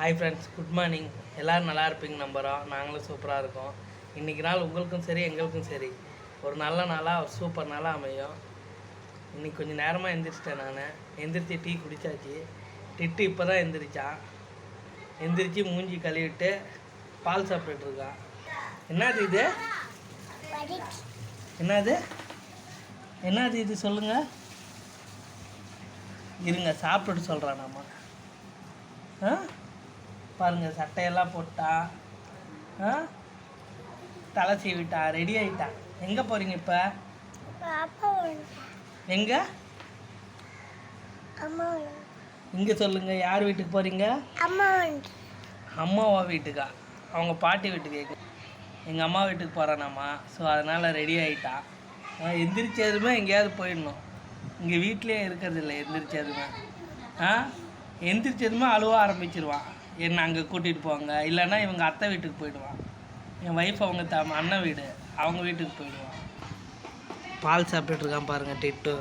Hi friends good morning எல்லோரும் நல்லா இருப்பீங்க நம்புகிறோம் நாங்களும் சூப்பராக இருக்கோம். இன்றைக்கி நாள் உங்களுக்கும் சரி எங்களுக்கும் சரி. ஒரு நல்ல நாளாக ஒரு சூப்பர் நாளாக அமையும். இன்னைக்கு கொஞ்சம் நேரமாக எந்திரிச்சிட்டேன் நான். எந்திரிச்சு டீ குடித்தாச்சு டிட்டு இப்போ தான் எந்திரிச்சான். எந்திரிச்சு மூஞ்சி கழுவிட்டு பால் சாப்பிட்டுருக்கான் இருக்கான். என்னது இது? என்னது? என்னது இது? சொல்லுங்கள் இருங்க சாப்பிட்டுட்டு சொல்கிறான் நம்ம ஆ? பாருங்கள் சட்டையெல்லாம் போட்டா ஆ? தலை சீவிட்டா ரெடி ஆயிட்டா. எங்கே போகிறீங்க இப்போ? எங்கே? இங்கே சொல்லுங்கள் யார் வீட்டுக்கு போகிறீங்க அம்மாவா வீட்டுக்கா? அவங்க பாட்டி வீட்டுக்கு எங்கள் அம்மா வீட்டுக்கு போகிறானாம்மா ஸோ அதனால் ரெடி ஆகிட்டா எந்திரிச்சதுமே எங்கேயாவது போயிடணும். இங்கே வீட்டிலே இருக்கிறதில்ல எந்திரிச்சதுமே ஆ? எந்திரிச்சதுமே அழுவ ஆரம்பிச்சிருவான் என்னை அங்கே கூட்டிகிட்டு போவாங்க. இல்லைன்னா இவங்க அத்தை வீட்டுக்கு போயிடுவான். என் ஒய்ஃப் அவங்க த அண்ணன் வீடு. அவங்க வீட்டுக்கு போயிடுவான். பால் சாப்பிட்டுட்டு பாருங்கள் டிட்டு.